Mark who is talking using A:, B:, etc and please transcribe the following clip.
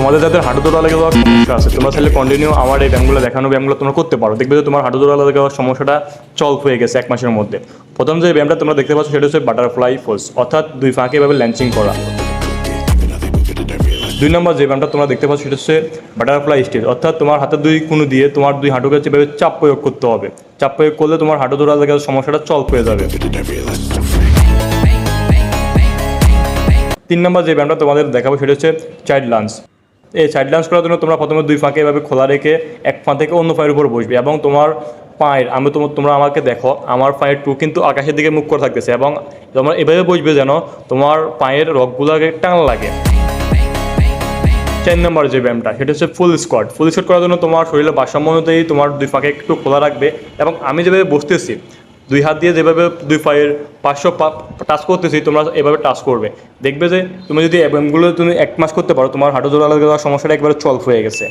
A: তোমাদের যাদের হাঁটু দৌড়া লেগে যাওয়ার সমস্যা আছে, তোমরা চাইলে কন্টিনিউ আমার এই ব্যায়ামগুলো দেখানো ব্যায়ামগুলো তোমরা করতে পারো। দেখবে যে তোমার হাঁটু দৌড়া লেগে যাওয়ার সমস্যাটা চল হয়ে গেছে এক মাসের মধ্যে। প্রথম যে ব্যায়ামটা তোমরা দেখতে পাচ্ছ, সেটা হচ্ছে বাটারফ্লাই ফোর্স অর্থাৎ দুই ফাঁকে এভাবে ল্যাঞ্চিং করা। দুই নম্বর যে ব্যায়ামটা তোমরা দেখতে পাচ্ছ, সেটা হচ্ছে বাটারফ্লাই স্টেজ অর্থাৎ তোমার হাতের দুই কোনো দিয়ে তোমার দুই হাঁটুকে যেভাবে চাপ প্রয়োগ করতে হবে। চাপ প্রয়োগ করলে তোমার হাঁটু দৌড়া লেগে যাওয়ার সমস্যাটা চল হয়ে যাবে। তিন নম্বর যে ব্যায়ামটা তোমাদের দেখাবো, সেটা হচ্ছে চাইল্ড লাঞ্চ এই সাইড লাঞ্চ করার জন্য তোমরা প্রথমে দুই ফাঁকে এভাবে খোলা রেখে এক ফাঁ থেকে অন্য ফাঁয়ের উপর বসবে এবং তোমার পায়ের, আমি তোমার, তোমরা আমাকে দেখো, আমার পায়ের টু কিন্তু আকাশের দিকে মুখ করে থাকতেছে এবং তোমরা এভাবে বসবে যেন তোমার পায়ের রগগুলোকে টান লাগে। চার নম্বর যে ব্যায়ামটা, সেটা হচ্ছে ফুল স্কোয়াড ফুল স্কোয়াড করার জন্য তোমার শরীরের ভারসাম্য অনুযায়ী তোমার দুই ফাঁকে একটু খোলা রাখবে এবং আমি যেভাবে বসতেছি দুই হাত দিয়ে যেভাবে দুই পায়ের পাঁচশো টাচ করতেছি, তোমরা এভাবে টাচ করবে। দেখবে যে, তুমি যদি এমগুলো তুমি এক মাস করতে পারো, তোমার হাঁটু জোড়া লাগা সমস্যাটা একবারে সলভ হয়ে গেছে।